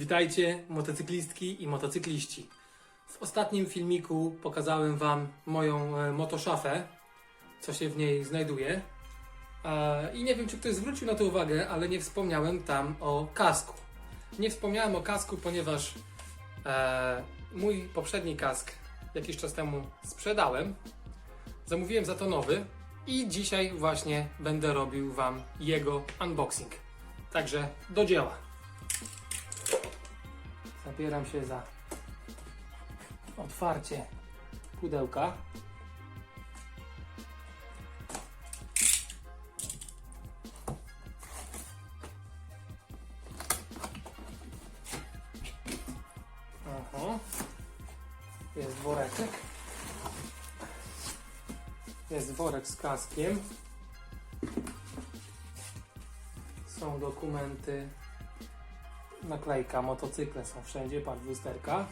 Witajcie motocyklistki i motocykliści. W ostatnim filmiku pokazałem Wam moją e, motoszafę, co się w niej znajduje. E, I nie wiem, czy ktoś zwrócił na to uwagę, ale nie wspomniałem tam o kasku. Nie wspomniałem o kasku, ponieważ e, mój poprzedni kask jakiś czas temu sprzedałem. Zamówiłem za to nowy i dzisiaj właśnie będę robił Wam jego unboxing. Także do dzieła. Zabieram się za otwarcie pudełka. Jest woreczek. Jest worek z kaskiem. Są dokumenty naklejka, motocykle są wszędzie, patrz lusterka.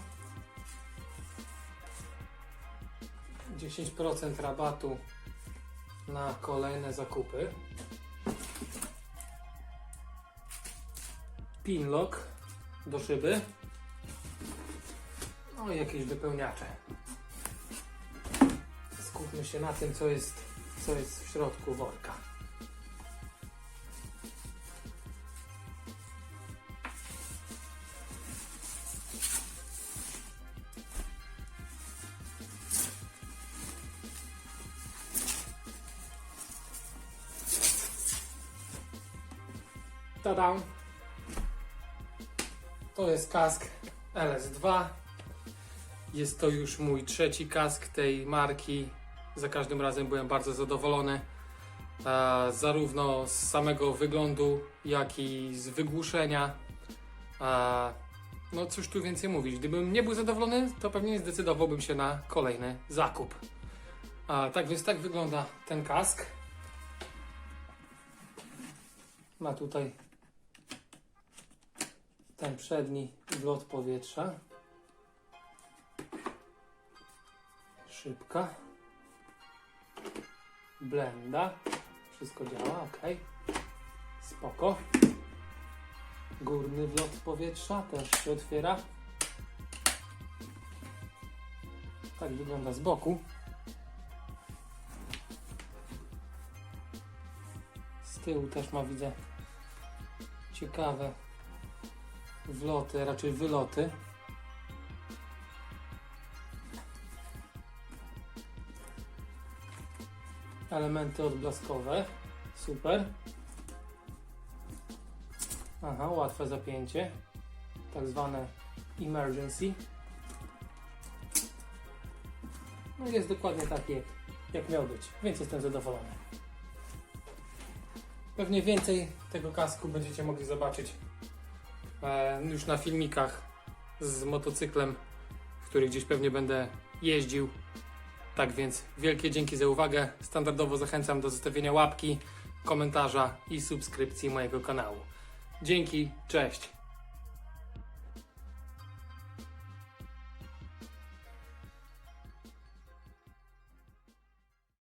10% rabatu na kolejne zakupy. Pinlock do szyby. No i jakieś wypełniacze. Skupmy się na tym, co jest, co jest w środku worka. To jest kask LS2. Jest to już mój trzeci kask tej marki. Za każdym razem byłem bardzo zadowolony. E, zarówno z samego wyglądu, jak i z wygłuszenia. E, no cóż tu więcej mówić. Gdybym nie był zadowolony, to pewnie zdecydowałbym się na kolejny zakup. E, tak więc tak wygląda ten kask. Ma tutaj ten przedni wlot powietrza. Szybka. Blenda. Wszystko działa, ok. Spoko. Górny wlot powietrza też się otwiera. Tak wygląda z boku. Z tyłu też ma, widzę, ciekawe wloty, raczej wyloty. Elementy odblaskowe. Super. Aha, łatwe zapięcie. Tak zwane emergency. No jest dokładnie tak jak, jak miał być, więc jestem zadowolony. Pewnie więcej tego kasku będziecie mogli zobaczyć e, już na filmikach z motocyklem, który gdzieś pewnie będę jeździł. Tak więc wielkie dzięki za uwagę. Standardowo zachęcam do zostawienia łapki, komentarza i subskrypcji mojego kanału. Dzięki, cześć.